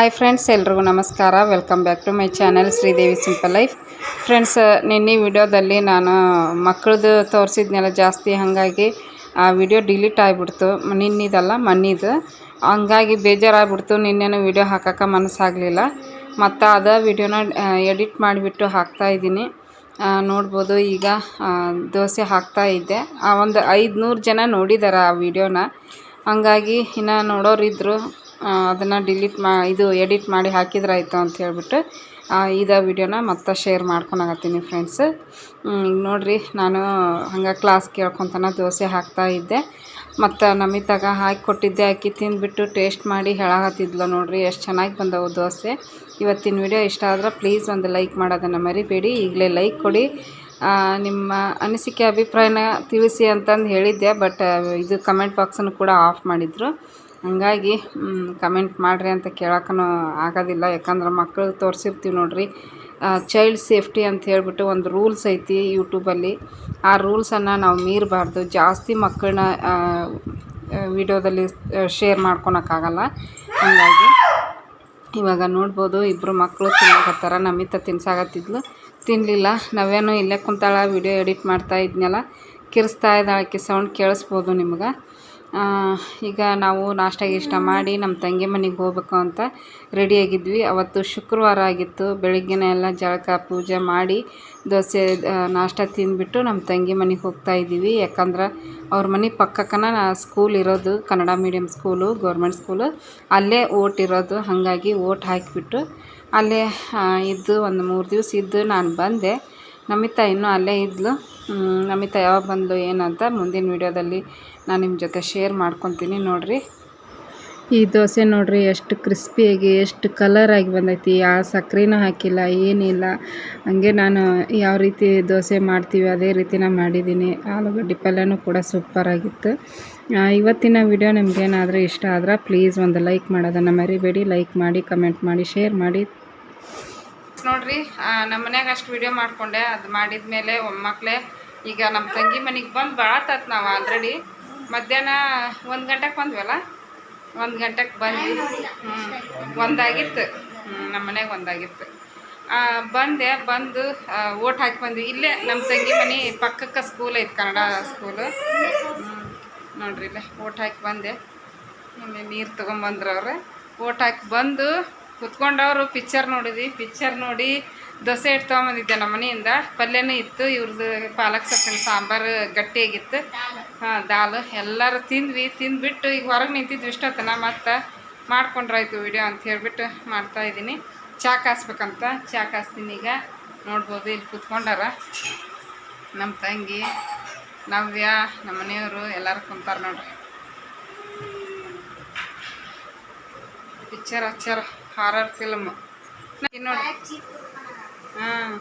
Hi friends, ಎಲ್ರಿಗೂ ನಮಸ್ಕಾರ. Welcome back to my channel Sridevi simple life friends ನಿನ್ನೆ ವಿಡಿಯೋದಲ್ಲಿ ನಾನು ಮಕ್ಕಳದು ತೋರಿಸಿದ್ನೆಲ್ಲ ಜಾಸ್ತಿ, ಹಾಗಾಗಿ ಆ ವಿಡಿಯೋ ಡಿಲೀಟ್ ಆಗಿಬಿಡ್ತು. ನಿನ್ನಿದಲ್ಲ ಮನ್ನಿದು. ಹಂಗಾಗಿ ಬೇಜಾರಾಗ್ಬಿಡ್ತು. ನಿನ್ನೆನೂ ವಿಡಿಯೋ ಹಾಕೋಕೆ ಮನಸ್ಸಾಗಲಿಲ್ಲ. ಮತ್ತು ಅದ ವಿಡಿಯೋನ ಎಡಿಟ್ ಮಾಡಿಬಿಟ್ಟು ಹಾಕ್ತಾಯಿದ್ದೀನಿ ನೋಡ್ಬೋದು ಈಗ ದೋಸೆ ಹಾಕ್ತಾ ಇದ್ದೆ. ಆ, ಒಂದು ಐದುನೂರು ಜನ ನೋಡಿದ್ದಾರೆ ಆ ವಿಡಿಯೋನ. ಹಂಗಾಗಿ ಇನ್ನು ನೋಡೋರಿದ್ದರು ಅದನ್ನು ಡಿಲೀಟ್ ಮಾ, ಇದು ಎಡಿಟ್ ಮಾಡಿ ಹಾಕಿದ್ರಾಯ್ತು ಅಂತ ಹೇಳಿಬಿಟ್ಟು ಇದ ವಿಡಿಯೋನ ಮತ್ತೆ ಶೇರ್ ಮಾಡ್ಕೊಳಕತ್ತೀನಿ ಫ್ರೆಂಡ್ಸ್ ಈಗ ನೋಡಿರಿ, ನಾನು ಹಂಗೆ ಕ್ಲಾಸ್ ಕೇಳ್ಕೊತನ ದೋಸೆ ಹಾಕ್ತಾ ಇದ್ದೆ. ಮತ್ತು ನಮಿತಾಗ ಹಾಕಿ ಕೊಟ್ಟಿದ್ದೆ ಅಕ್ಕಿ ತಿಂದುಬಿಟ್ಟು ಟೇಸ್ಟ್ ಮಾಡಿ ಹೇಳಾಕತ್ತಿದ್ಲು ನೋಡಿರಿ, ಎಷ್ಟು ಚೆನ್ನಾಗಿ ಬಂದವು ದೋಸೆ. ಇವತ್ತಿನ ವಿಡಿಯೋ ಇಷ್ಟ ಆದ್ರೆ ಪ್ಲೀಸ್ ಒಂದು ಲೈಕ್ ಮಾಡೋದನ್ನು ಮರಿಬೇಡಿ. ಈಗಲೇ ಲೈಕ್ ಕೊಡಿ. ನಿಮ್ಮ ಅನಿಸಿಕೆ, ಅಭಿಪ್ರಾಯನ ತಿಳಿಸಿ ಅಂತಂದು ಹೇಳಿದ್ದೆ ಬಟ್ ಇದು ಕಮೆಂಟ್ ಬಾಕ್ಸನ್ನು ಕೂಡ ಆಫ್ ಮಾಡಿದರು. ಹಂಗಾಗಿ ಕಮೆಂಟ್ ಮಾಡಿರಿ ಅಂತ ಕೇಳೋಕ್ಕೂ ಆಗೋದಿಲ್ಲ. ಯಾಕಂದ್ರೆ ಮಕ್ಕಳು ತೋರಿಸಿರ್ತೀವಿ ನೋಡಿರಿ. ಚೈಲ್ಡ್ ಸೇಫ್ಟಿ ಅಂತ ಹೇಳ್ಬಿಟ್ಟು ಒಂದು ರೂಲ್ಸ್ ಐತಿ ಯೂಟ್ಯೂಬಲ್ಲಿ ಆ ರೂಲ್ಸನ್ನು ನಾವು ಮೀರಬಾರ್ದು. ಜಾಸ್ತಿ ಮಕ್ಕಳನ್ನ ವಿಡಿಯೋದಲ್ಲಿ ಶೇರ್ ಮಾಡ್ಕೊಳಕ್ಕಾಗಲ್ಲ. ಹಾಗಾಗಿ ಇವಾಗ ನೋಡ್ಬೋದು ಇಬ್ಬರು ಮಕ್ಕಳು ತಿನ್ನಕತ್ತಾರ. ನಮಿತ ತಿನ್ಸಾಗತ್ತಿದ್ಲು ತಿನ್ನಲಿಲ್ಲ ನಾವೇನು ಇಲ್ಲೇ ಕುಂತಾಳ, ವಿಡಿಯೋ ಎಡಿಟ್ ಮಾಡ್ತಾ ಇದ್ನಲ್ಲ. ಕಿರಿಸ್ತಾ ಇದ್ದಾಳಕ್ಕೆ ಸೌಂಡ್ ಕೇಳಿಸ್ಬೋದು ನಿಮ್ಗೆ. ಈಗ ನಾವು ನಾಷ್ಟ ಗೀಷ್ಟ ಮಾಡಿ ನಮ್ಮ ತಂಗಿ ಮನೆಗೆ ಹೋಗ್ಬೇಕು ಅಂತ ರೆಡಿಯಾಗಿದ್ವಿ ಅವತ್ತು ಶುಕ್ರವಾರ ಆಗಿತ್ತು. ಬೆಳಗ್ಗೆನೇ ಎಲ್ಲ ಜಳಕ ಪೂಜೆ ಮಾಡಿ ದೋಸೆ ನಾಷ್ಟ ತಿಂದುಬಿಟ್ಟು ನಮ್ಮ ತಂಗಿ ಮನೆಗೆ ಹೋಗ್ತಾ ಇದ್ದೀವಿ. ಯಾಕಂದ್ರೆ ಅವ್ರ ಮನೆ ಪಕ್ಕಕ್ಕನ ಸ್ಕೂಲ್ ಇರೋದು Kannada medium school government school ಅಲ್ಲೇ ಓಟ್ ಇರೋದು. ಹಾಗಾಗಿ ಓಟ್ ಹಾಕಿಬಿಟ್ಟು ಅಲ್ಲೇ ಇದ್ದು ಒಂದು ಮೂರು ದಿವಸ ಇದ್ದು ನಾನು ಬಂದೆ. ನಮಿತಾ ಇನ್ನೂ ಅಲ್ಲೇ ಇದ್ಲು. ನಮಿತಾ ಯಾವಾಗ ಬಂದ್ಲು ಏನಂತ ಮುಂದಿನ ವೀಡಿಯೋದಲ್ಲಿ ನಾನು ನಿಮ್ಮ ಜೊತೆ ಶೇರ್ ಮಾಡ್ಕೊತೀನಿ ನೋಡಿರಿ. ಈ ದೋಸೆ ನೋಡಿರಿ, ಎಷ್ಟು ಕ್ರಿಸ್ಪಿಯಾಗಿ ಎಷ್ಟು ಕಲರ್ ಆಗಿ ಬಂದೈತಿ. ಆ ಸಕ್ಕರೆನೂ ಹಾಕಿಲ್ಲ, ಏನಿಲ್ಲ. ಹಂಗೆ ನಾನು ಯಾವ ರೀತಿ ದೋಸೆ ಮಾಡ್ತೀವಿ, ಅದೇ ರೀತಿ ನಾನು ಮಾಡಿದ್ದೀನಿ. ಆಲೂಗಡ್ಡೆ ಪಲ್ಯನೂ ಕೂಡ ಸೂಪರಾಗಿತ್ತು ಇವತ್ತಿನ ವಿಡಿಯೋ ನಿಮಗೇನಾದರೂ ಇಷ್ಟ ಆದ್ರೆ ಪ್ಲೀಸ್ ಒಂದು ಲೈಕ್ ಮಾಡೋದನ್ನು ಮರಿಬೇಡಿ. ಲೈಕ್ ಮಾಡಿ ಕಮೆಂಟ್ ಮಾಡಿ ಶೇರ್ ಮಾಡಿ. ನೋಡ್ರಿ ನಮ್ಮ ಮನ್ಯಾಗ ಅಷ್ಟು ವಿಡಿಯೋ ಮಾಡ್ಕೊಂಡೆ, ಅದು ಮಾಡಿದ ಮೇಲೆ ಒಮ್ಮಕ್ಳೆ ಈಗ ನಮ್ಮ ತಂಗಿ ಮನೆಗೆ ಬಂದು ಭಾಳತ್ತಾತ್ ನಾವು ಆಲ್ರೆಡಿ ಮಧ್ಯಾಹ್ನ ಒಂದು ಗಂಟೆಗೆ ಬಂದ್ವಲ್ಲ? ಒಂದು ಗಂಟೆಗೆ ಬಂದ್ವಿ. ಹ್ಞೂ ಒಂದಾಗಿತ್ತು. ನಮ್ಮ ಮನೆಗೆ ಒಂದಾಗಿತ್ತು. ಬಂದೆ, ಬಂದು ಓಟ್ ಹಾಕಿ ಬಂದ್ವಿ. ಇಲ್ಲೇ ನಮ್ಮ ತಂಗಿ ಮನೆ ಪಕ್ಕಕ್ಕೆ ಸ್ಕೂಲ್ ಐತೆ, ಕನ್ನಡ ಸ್ಕೂಲು ನೋಡ್ರಿ ಇಲ್ಲೇ ಓಟ್ ಹಾಕಿ ಬಂದೆ. ಇಲ್ಲಿ ನೀರು ತೊಗೊಂಬಂದ್ರು ಅವ್ರು. ಓಟ್ ಹಾಕಿ ಬಂದು ಕುತ್ಕೊಂಡವರು ಪಿಕ್ಚರ್ ನೋಡಿದ್ವಿ. ಪಿಕ್ಚರ್ ನೋಡಿ ದೋಸೆ ಹಿಟ್ಟು ತೊಗೊಂಬಂದಿದ್ದೆ ನಮ್ಮ ಮನೆಯಿಂದ. ಪಲ್ಯನೂ ಇತ್ತು ಇವ್ರದ್ದು ಪಾಲಕ್ ಸೊಪ್ಪಿನ ಸಾಂಬಾರು ಗಟ್ಟಿಯಾಗಿತ್ತು. ಹಾಂ, ದಾಲ್. ಎಲ್ಲರೂ ತಿಂದ್ವಿ. ತಿಂದ್ಬಿಟ್ಟು ಈಗ ಹೊರಗೆ ನಿಂತಿದ್ವಿ ಇಷ್ಟೊತ್ತನ, ಮತ್ತು ಮಾಡ್ಕೊಂಡ್ರಾಯ್ತು ವಿಡಿಯೋ ಅಂತ ಹೇಳಿಬಿಟ್ಟು ಮಾಡ್ತಾ ಇದ್ದೀನಿ. ಚಾ ಕಾಸ್ಬೇಕಂತ. ಚಾ ಕಾಸ್ತೀನಿ ಈಗ. ನೋಡ್ಬೋದು ಇಲ್ಲಿ ಕುತ್ಕೊಂಡಾರ. ನಮ್ಮ ತಂಗಿ, ನವ್ಯ, ನಮ್ಮ ಮನೆಯವರು ಎಲ್ಲರೂ ಕುಂತಾರೆ ನೋಡ್ರಿ. ಪಿಕ್ಚರ್ ಹಚ್ಚಾರ. ಹಾರರ್ ಫಿಲ್ಮ್ ನೋಡ್ರಿ ಹಾಂ.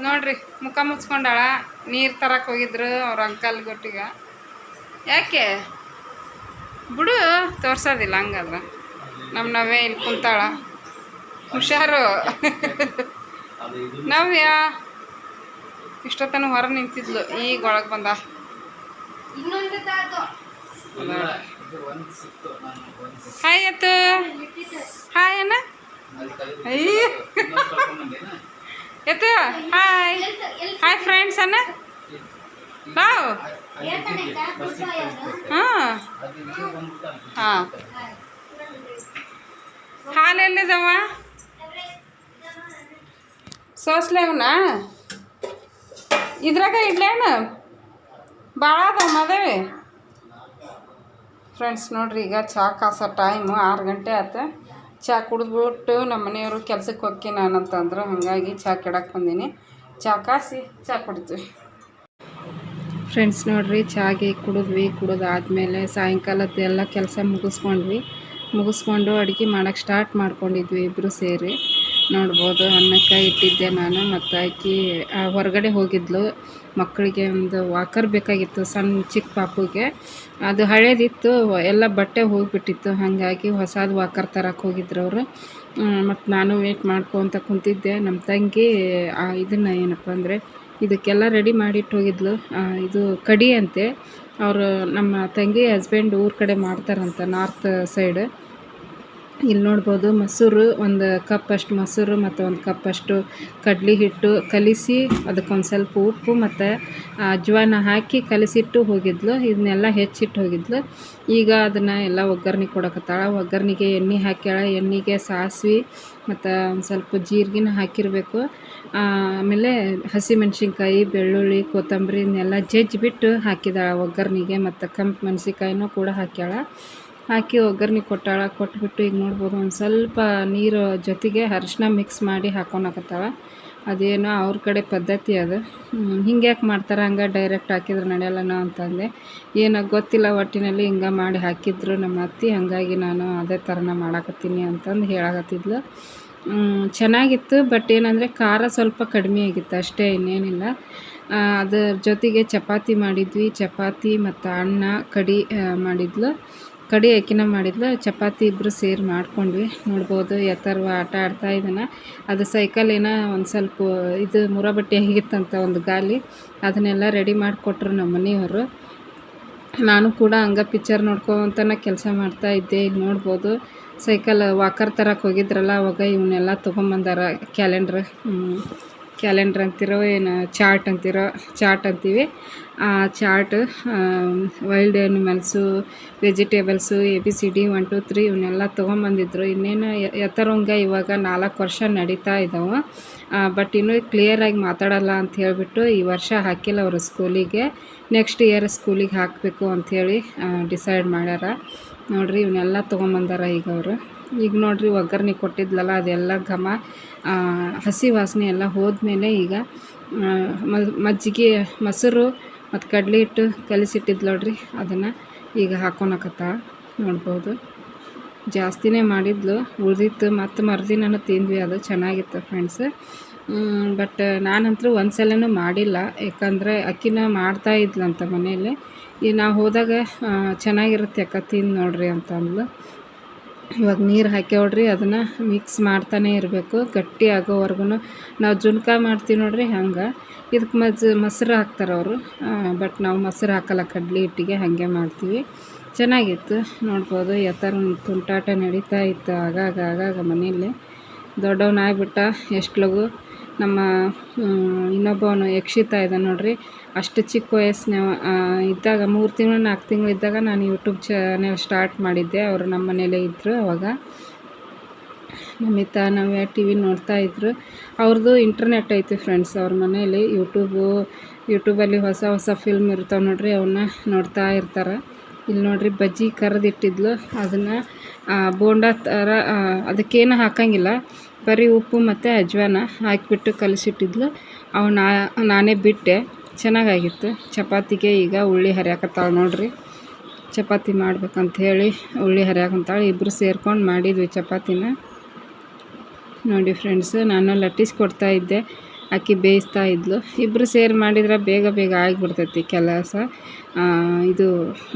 ನೋಡ್ರಿ ಮುಖ ಮುಚ್ಕೊಂಡಾಳ ನೀರು ತರಕ್ಕೆ ಹೋಗಿದ್ರು ಅವ್ರ ಅಂಕಲ್ ಗೊಟ್ಟಿಗ ಯಾಕೆ? ಬಿಡು ತೋರ್ಸೋದಿಲ್ಲ ಹಂಗಲ್ಲ. ನಮ್ಮ ನಾವೇ ಇಲ್ಲಿ ಕುಂತಾಳ. ಹುಷಾರು. ನವ್ಯ. ಇಷ್ಟೊತ್ತನ ಹೊರ ನಿಂತಿದ್ಲು ಈಗ ಒಳಗೆ ಬಂದ. ಹಾಯ್ ಅತ್ತು ಹಾಯ್ ಅಣ್ಣ ಅಯ್ಯ ಎತ್ತು ಹಾಯ್ ಹಾಯ್ ಫ್ರೆಂಡ್ಸ್ ಅಣ್ಣ ಬಾವ್ ಹಾಂ. ಹಾಂ. ಹಾಲು ಎಲ್ಲಿದವ ಸೋಸ್ಲೇವನಾ? ಇದ್ರಾಗ ಇಡ್ಲೇನು? ಭಾಳ ಅದಾವ ಮದವೆ? ಫ್ರೆಂಡ್ಸ್ ನೋಡ್ರಿ, ಈಗ ಚಹಾ ಕಾಸೋ ಟೈಮು ಆರು ಗಂಟೆ ಆಯ್ತು ಚಹಾ ಕುಡಿದ್ಬಿಟ್ಟು ನಮ್ಮ ಮನೆಯವರು ಕೆಲ್ಸಕ್ಕೆ ಹೋಗಿ ನಾನಂತಂದ್ರೆ, ಹಾಗಾಗಿ ಚಹಾ ಕೆಡಕ್ಕೆ ಬಂದೀನಿ. ಚಹಾ ಕಾಸಿ ಚಹಾ ಕುಡಿತೀವಿ. ಫ್ರೆಂಡ್ಸ್ ನೋಡ್ರಿ, ಚಾಗೆ ಕುಡಿದ್ವಿ ಕುಡಿದಾದ್ಮೇಲೆ ಸಾಯಂಕಾಲದ ಎಲ್ಲ ಕೆಲಸ ಮುಗಿಸ್ಕೊಂಡ್ವಿ. ಮುಗಿಸ್ಕೊಂಡು ಅಡುಗೆ ಮಾಡೋಕ್ಕೆ ಸ್ಟಾರ್ಟ್ ಮಾಡ್ಕೊಂಡಿದ್ವಿ ಇಬ್ಬರು ಸೇರಿ. ನೋಡ್ಬೋದು, ಅನ್ನಕ್ಕೆ ಇಟ್ಟಿದ್ದೆ ನಾನು ಮತ್ತು ಆಕಿ ಹೊರಗಡೆ ಹೋಗಿದ್ಲು. ಮಕ್ಕಳಿಗೆ ಒಂದು ವಾಕರ್ ಬೇಕಾಗಿತ್ತು ಸಣ್ಣ ಚಿಕ್ಕ ಪಾಪುಗೆ. ಅದು ಹಳೇದಿತ್ತು ಎಲ್ಲ ಬಟ್ಟೆ ಹೋಗಿಬಿಟ್ಟಿತ್ತು ಹಾಗಾಗಿ ಹೊಸದು ವಾಕರ್ ತರಕ್ಕೆ ಹೋಗಿದ್ರು ಅವರು. ಮತ್ತು ನಾನು ವೇಟ್ ಮಾಡ್ಕೊತ ಕುಂತಿದ್ದೆ. ನಮ್ಮ ತಂಗಿ ಇದನ್ನು ಏನಪ್ಪ ಅಂದರೆ ಇದಕ್ಕೆಲ್ಲ ರೆಡಿ ಮಾಡಿಟ್ಟು ಹೋಗಿದ್ಲು. ಆ, ಇದು ಕಡಿ ಅಂತೆ. ಅವರು ನಮ್ಮ ತಂಗಿ ಹಸ್ಬೆಂಡ್ ಊರ ಕಡೆ ಮಾಡ್ತಾರಂತ ನಾರ್ತ್ ಸೈಡ್ ಇಲ್ಲಿ ನೋಡ್ಬೋದು ಮೊಸರು, ಒಂದು ಕಪ್ಪಷ್ಟು ಮೊಸರು ಮತ್ತು ಒಂದು ಕಪ್ಪಷ್ಟು ಕಡ್ಲೆ ಹಿಟ್ಟು ಕಲಿಸಿ ಅದಕ್ಕೊಂದು ಸ್ವಲ್ಪ ಉಪ್ಪು ಮತ್ತು ಅಜ್ವಾನ ಹಾಕಿ ಕಲಿಸಿಟ್ಟು ಹೋಗಿದ್ಲು. ಇದನ್ನೆಲ್ಲ ಹೆಚ್ಚಿಟ್ಟು ಹೋಗಿದ್ಲು. ಈಗ ಅದನ್ನು ಎಲ್ಲ ಒಗ್ಗರ್ಣೆ ಕೊಡಕತ್ತಾಳ. ಒಗ್ಗರಣೆಗೆ ಎಣ್ಣೆ ಹಾಕ್ಯಾಳ. ಎಣ್ಣೆಗೆ ಸಾಸಿವೆ ಮತ್ತು ಒಂದು ಸ್ವಲ್ಪ ಜೀರಿಗೆನ ಹಾಕಿರಬೇಕು. ಆಮೇಲೆ ಹಸಿಮೆಣ್ಸಿನ್ಕಾಯಿ, ಬೆಳ್ಳುಳ್ಳಿ, ಕೊತ್ತಂಬರಿ ಇದನ್ನೆಲ್ಲ ಜಜ್ಜಿಬಿಟ್ಟು ಹಾಕಿದಾಳೆ ಒಗ್ಗರಣೆಗೆ ಮತ್ತು ಕಂಪ್ ಮೆಣಸಿನ್ಕಾಯಿನೂ ಕೂಡ ಹಾಕ್ಯಾಳ. ಹಾಕಿ ಒಗ್ಗರ್ಣೆ ಕೊಟ್ಟಾಳ, ಕೊಟ್ಬಿಟ್ಟು ಈಗ ನೋಡ್ಬೋದು ಒಂದು ಸ್ವಲ್ಪ ನೀರು ಜೊತೆಗೆ ಅರಿಶಿನ ಮಿಕ್ಸ್ ಮಾಡಿ ಹಾಕೊಳಕತ್ತಾಳ ಅದೇನೋ ಅವ್ರ ಕಡೆ ಪದ್ಧತಿ ಅದು. ಹಿಂಗೆ ಯಾಕೆ ಮಾಡ್ತಾರೆ ಹಂಗೆ ಡೈರೆಕ್ಟ್ ಹಾಕಿದ್ರೆ ನಡೆಯಲ್ಲನೋ ಅಂತಂದೆ. ಏನೋ ಗೊತ್ತಿಲ್ಲ ಒಟ್ಟಿನಲ್ಲಿ ಹಿಂಗೆ ಮಾಡಿ ಹಾಕಿದ್ರು ನಮ್ಮ ಅತ್ತೆ, ಹಾಗಾಗಿ ನಾನು ಅದೇ ಥರನ ಮಾಡಾಕತ್ತೀನಿ ಅಂತಂದು ಹೇಳಾಕತ್ತಿದ್ಲು. ಚೆನ್ನಾಗಿತ್ತು ಬಟ್ ಏನಂದರೆ ಖಾರ ಸ್ವಲ್ಪ ಕಡಿಮೆ ಆಗಿತ್ತು ಅಷ್ಟೇ, ಇನ್ನೇನಿಲ್ಲ. ಅದರ ಜೊತೆಗೆ ಚಪಾತಿ ಮಾಡಿದ್ವಿ. ಚಪಾತಿ ಮತ್ತು ಅನ್ನ ಕಡಿ ಮಾಡಿದ್ಲು. ಕಡಿ ಅಕ್ಕಿನ ಮಾಡಿದ್ಲು ಚಪಾತಿ ಇಬ್ಬರು ಸೇರಿ ಮಾಡ್ಕೊಂಡ್ವಿ. ನೋಡ್ಬೋದು ಎತ್ತರವ ಆಟ ಆಡ್ತಾ ಇದ್ದಾನೆ. ಅದು ಸೈಕಲ್ ಏನೋ ಒಂದು ಸ್ವಲ್ಪ ಇದು ಮುರಬಟ್ಟೆ ಆಗಿತ್ತಂತ ಒಂದು ಗಾಲಿ. ಅದನ್ನೆಲ್ಲ ರೆಡಿ ಮಾಡಿಕೊಟ್ರು ನಮ್ಮ ಮನೆಯವರು. ನಾನು ಕೂಡ ಹಂಗೆ ಪಿಕ್ಚರ್ ನೋಡ್ಕೊತನ ಕೆಲಸ ಮಾಡ್ತಾ ಇದ್ದೆ. ಇಲ್ಲಿ ನೋಡ್ಬೋದು ಸೈಕಲ್ ವಾಕರ್ ತರಕ್ಕೆ ಹೋಗಿದ್ರಲ್ಲ, ಅವಾಗ ಇವನ್ನೆಲ್ಲ ತೊಗೊಂಬಂದಾರ ಕ್ಯಾಲೆಂಡ್ರ್ ಕ್ಯಾಲೆಂಡ್ರ್ ಅಂತಿರೋ, ಏನು, ಚಾರ್ಟ್ ಅಂತಿರೋ, ಚಾರ್ಟ್ ಅಂತೀವಿ. ಆ chart wild animals vegetables, A, B, C, D, one, two, three, ಇವನ್ನೆಲ್ಲ ತೊಗೊಂಬಂದಿದ್ರು. ಇನ್ನೇನು ಎತ್ತರಂಗ ಇವಾಗ ನಾಲ್ಕು ವರ್ಷ ನಡೀತಾ ಇದ್ದಾವೆ ಬಟ್ ಇನ್ನೂ ಕ್ಲಿಯರಾಗಿ ಮಾತಾಡಲ್ಲ ಅಂತ ಹೇಳಿಬಿಟ್ಟು ಈ ವರ್ಷ ಹಾಕಿಲ್ಲ ಅವರು ಸ್ಕೂಲಿಗೆ. ನೆಕ್ಸ್ಟ್ ಇಯರ್ ಸ್ಕೂಲಿಗೆ ಹಾಕಬೇಕು ಅಂಥೇಳಿ ಡಿಸೈಡ್ ಮಾಡ್ಯಾರ. ನೋಡಿರಿ, ಇವನ್ನೆಲ್ಲ ತೊಗೊಂಬಂದಾರ ಈಗ ಅವರು. ಈಗ ನೋಡಿರಿ ಒಗ್ಗರಣೆ ಕೊಟ್ಟಿದ್ಲಲ್ಲ, ಅದೆಲ್ಲ ಘಮ ಹಸಿ ವಾಸನೆ ಎಲ್ಲ ಹೋದ್ಮೇಲೆ ಈಗ ಮಜ್ಜಿಗೆ ಮೊಸರು ಮತ್ತು ಕಡಲೆ ಹಿಟ್ಟು ಕಲಿಸಿಟ್ಟಿದ್ದು ನೋಡ್ರಿ, ಅದನ್ನು ಈಗ ಹಾಕೊಳಕತ್ತ ನೋಡ್ಬೋದು. ಜಾಸ್ತಿನೇ ಮಾಡಿದ್ಲು, ಉಳಿದಿತ್ತು, ಮತ್ತು ಮರುದಿನನೂ ತಿಂದ್ವಿ, ಅದು ಚೆನ್ನಾಗಿತ್ತು ಫ್ರೆಂಡ್ಸ್ ಬಟ್ ನಾನಂತೂ ಒಂದು ಸಲನೂ ಮಾಡಿಲ್ಲ, ಯಾಕಂದರೆ ಅಕ್ಕಿನ ಮಾಡ್ತಾ ಇದ್ಲಂತ ಮನೆಯಲ್ಲಿ. ಈಗ ನಾವು ಹೋದಾಗ ಚೆನ್ನಾಗಿರುತ್ತೆ ಅಕ್ಕ ತಿಂದು ನೋಡಿರಿ ಅಂತ ಅಂದ್ಲು ಇವಾಗ ನೀರು ಹಾಕ್ಯಾವ್ರಿ, ಅದನ್ನು ಮಿಕ್ಸ್ ಮಾಡ್ತಾನೆ ಇರಬೇಕು, ಗಟ್ಟಿ ಆಗೋವರೆಗೂ ನಾವು ಜುನ್ಕ ಮಾಡ್ತೀವಿ ನೋಡ್ರಿ ಹಂಗೆ. ಇದಕ್ಕೆ ಮಜ್, ಮೊಸರು ಹಾಕ್ತಾರೆ ಅವರು. ಬಟ್ ನಾವು ಮೊಸರು ಹಾಕಲ್ಲ, ಕಡ್ಲಿ ಹಿಟ್ಟಿಗೆ ಹಾಗೆ ಮಾಡ್ತೀವಿ. ಚೆನ್ನಾಗಿತ್ತು, ನೋಡ್ಬೋದು ಯಾವ ತುಂಟಾಟ ನಡೀತಾ ಇತ್ತು ಆಗಾಗ ಆಗಾಗ ಮನೆಯಲ್ಲಿ. ದೊಡ್ಡವನಾಗ್ಬಿಟ್ಟ ಎಷ್ಟು ಲಘು ನಮ್ಮ ಇನ್ನೊಬ್ಬವನು ಯಕ್ಷಿತ ಇದ್ದಾನೆ ನೋಡ್ರಿ. ಅಷ್ಟು ಚಿಕ್ಕ ವಯಸ್ಸಿನ ಇದ್ದಾಗ ಮೂರು ತಿಂಗಳು, ನಾಲ್ಕು ತಿಂಗಳು ಇದ್ದಾಗ ನಾನು ಯೂಟ್ಯೂಬ್ ಚಾನೆಲ್ ಸ್ಟಾರ್ಟ್ ಮಾಡಿದ್ದೆ. ಅವರು ನಮ್ಮ ಮನೇಲೇ ಇದ್ದರು ಅವಾಗ. ನಮಿತಾ, ನವ್ಯ ಟಿ ವಿ ನೋಡ್ತಾಯಿದ್ರು ಅವ್ರದ್ದು ಇಂಟರ್ನೆಟ್ ಐತಿ ಫ್ರೆಂಡ್ಸ್ ಅವ್ರ ಮನೇಲಿ. ಯೂಟ್ಯೂಬು ಯೂಟ್ಯೂಬಲ್ಲಿ ಹೊಸ ಹೊಸ ಫಿಲ್ಮ್ ಇರ್ತಾವೆ ನೋಡ್ರಿ ಅವನ್ನ ನೋಡ್ತಾ ಇರ್ತಾರೆ. ಇಲ್ಲಿ ನೋಡ್ರಿ ಬಜ್ಜಿ ಕರೆದಿಟ್ಟಿದ್ಲು ಅದನ್ನು ಬೋಂಡ ಥರ ಅದಕ್ಕೇನು ಹಾಕೋಂಗಿಲ್ಲ. ಬರೀ ಉಪ್ಪು ಮತ್ತು ಅಜ್ವಾನ ಹಾಕಿಬಿಟ್ಟು ಕಲಸಿಟ್ಟಿದ್ಲು. ಅವು ನಾನೇ ಬಿಟ್ಟೆ. ಚೆನ್ನಾಗಾಗಿತ್ತು. ಚಪಾತಿಗೆ ಈಗ ಉಳ್ಳಿ ಹರಿಯಾಕತ್ತಾಳೆ ನೋಡ್ರಿ. ಚಪಾತಿ ಮಾಡ್ಬೇಕಂತ ಹೇಳಿ ಉಳ್ಳಿ ಹರಿಯಾಕಂತಾಳೆ. ಇಬ್ಬರು ಸೇರ್ಕೊಂಡು ಮಾಡಿದ್ವಿ ಚಪಾತಿನ. ನೋಡಿ ಫ್ರೆಂಡ್ಸ್ ನಾನು ಲಟ್ಟಿಸ್ಕೊಡ್ತಾ ಇದ್ದೆ. ಆಕಿ ಬೇಯಿಸ್ತಾ ಇದ್ಲು. ಇಬ್ಬರು ಸೇರಿ ಮಾಡಿದ್ರೆ ಬೇಗ ಬೇಗ ಆಗಿಬಿಡ್ತೈತಿ ಕೆಲಸ. ಇದು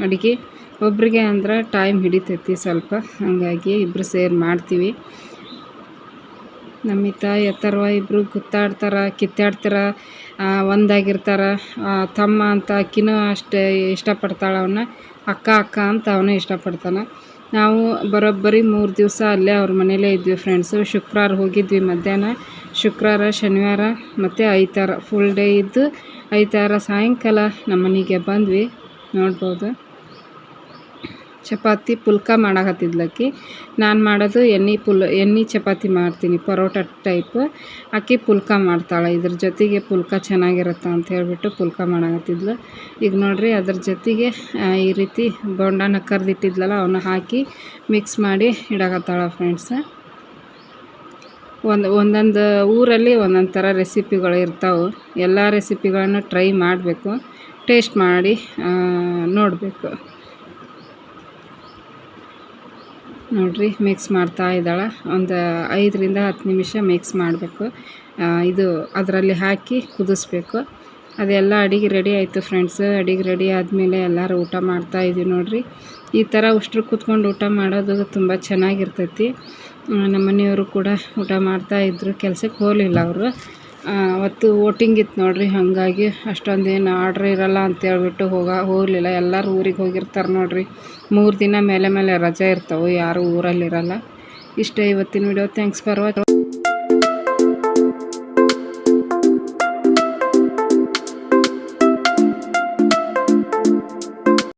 ಅಡುಗೆ. ಒಬ್ಬರಿಗೆ ಅಂದ್ರೆ ಟೈಮ್ ಹಿಡಿತೈತಿ ಸ್ವಲ್ಪ. ಹಾಗಾಗಿ ಇಬ್ಬರು ಸೇರಿ ಮಾಡ್ತೀವಿ. ನಮ್ಮಿತ ಎತ್ತರವ ಇಬ್ಬರು ಕುತ್ತಾಡ್ತಾರ, ಕಿತ್ತಾಡ್ತಾರೆ ಒಂದಾಗಿರ್ತಾರೆ. ತಮ್ಮ ಅಂತ ಆಕಿನೂ ಅಷ್ಟೇ ಇಷ್ಟಪಡ್ತಾಳೆ ಅವನ್ನ ಅಕ್ಕ ಅಕ್ಕ ಅಂತ ಅವನು ಇಷ್ಟಪಡ್ತಾನೆ. ನಾವು ಬರೋಬ್ಬರಿ ಮೂರು ದಿವಸ ಅಲ್ಲೇ ಅವ್ರ ಮನೇಲೇ ಇದ್ವಿ ಫ್ರೆಂಡ್ಸು ಶುಕ್ರವಾರ ಹೋಗಿದ್ವಿ ಮಧ್ಯಾಹ್ನ. ಶುಕ್ರವಾರ, ಶನಿವಾರ ಮತ್ತು ಐತಾರ. ಫುಲ್ ಡೇ ಇದ್ದು ಐತಾರ. ಸಾಯಂಕಾಲ ನಮ್ಮ ಮನೆಗೆ ಬಂದ್ವಿ. ನೋಡ್ಬೋದು. ಚಪಾತಿ ಪುಲ್ಕ ಮಾಡಾಕತ್ತಿದ್ಲಕ್ಕಿ. ನಾನು ಮಾಡೋದು ಎಣ್ಣೆ ಪುಲ್, ಎಣ್ಣೆ ಚಪಾತಿ ಮಾಡ್ತೀನಿ, ಪರೋಟ ಟೈಪ್. ಅಕ್ಕಿ ಪುಲ್ಕ ಮಾಡ್ತಾಳೆ. ಇದ್ರ ಜೊತೆಗೆ ಪುಲ್ಕ ಚೆನ್ನಾಗಿರುತ್ತೆ ಅಂತ ಹೇಳಿಬಿಟ್ಟು ಪುಲ್ಕ ಮಾಡಾಕತ್ತಿದ್ಲು. ಈಗ ನೋಡಿರಿ, ಅದ್ರ ಜೊತೆಗೆ ಈ ರೀತಿ ಬೋಂಡನ ಕರೆದಿಟ್ಟಿದ್ಲಲ್ಲ ಅವನ್ನ ಹಾಕಿ ಮಿಕ್ಸ್ ಮಾಡಿ ಇಡಾಕತ್ತಾಳೆ ಫ್ರೆಂಡ್ಸ ಒಂದು, ಒಂದೊಂದು ಊರಲ್ಲಿ ಒಂದೊಂದು ಥರ ರೆಸಿಪಿಗಳು ಇರ್ತಾವೆ. ಎಲ್ಲ ರೆಸಿಪಿಗಳನ್ನು ಟ್ರೈ ಮಾಡಬೇಕು ಟೇಸ್ಟ್ ಮಾಡಿ ನೋಡಬೇಕು. ನೋಡಿರಿ ಮಿಕ್ಸ್ ಮಾಡ್ತಾ ಇದ್ದಾಳೆ. ಒಂದು ಐದರಿಂದ ಹತ್ತು ನಿಮಿಷ ಮಿಕ್ಸ್ ಮಾಡಬೇಕು. ಇದು ಅದರಲ್ಲಿ ಹಾಕಿ ಕುದಿಸ್ಬೇಕು. ಅದೆಲ್ಲ ಅಡಿಗೆ ರೆಡಿ ಆಯಿತು ಫ್ರೆಂಡ್ಸ್ ಅಡಿಗೆ ರೆಡಿ ಆದಮೇಲೆ ಎಲ್ಲರೂ ಊಟ ಮಾಡ್ತಾ ಇದ್ದೀವಿ ನೋಡಿರಿ. ಈ ಥರ ಉಷ್ಟ್ರು ಕೂತ್ಕೊಂಡು ಊಟ ಮಾಡೋದು ತುಂಬ ಚೆನ್ನಾಗಿರ್ತೈತಿ. ನಮ್ಮ ಮನೆಯವರು ಕೂಡ ಊಟ ಮಾಡ್ತಾಯಿದ್ರು ಕೆಲಸಕ್ಕೆ ಹೋಗಲಿಲ್ಲ ಅವರು. ಅವತ್ತು ವೋಟಿಂಗ್ ಇತ್ತು ನೋಡಿರಿ, ಹಾಗಾಗಿ ಅಷ್ಟೊಂದೇನು ಆರ್ಡ್ರ್ ಇರೋಲ್ಲ ಅಂತೇಳ್ಬಿಟ್ಟು ಹೋಗ, ಹೋಗಲಿಲ್ಲ. ಎಲ್ಲರೂ ಊರಿಗೆ ಹೋಗಿರ್ತಾರೆ ನೋಡಿರಿ. ಮೂರು ದಿನ ಮೇಲೆ ಮೇಲೆ ರಜೆ ಇರ್ತವೆ, ಯಾರೂ ಊರಲ್ಲಿರಲ್ಲ. ಇಷ್ಟೇ ಇವತ್ತಿನ ವಿಡಿಯೋ ಥ್ಯಾಂಕ್ಸ್ ಫಾರ್ ವಾಚ್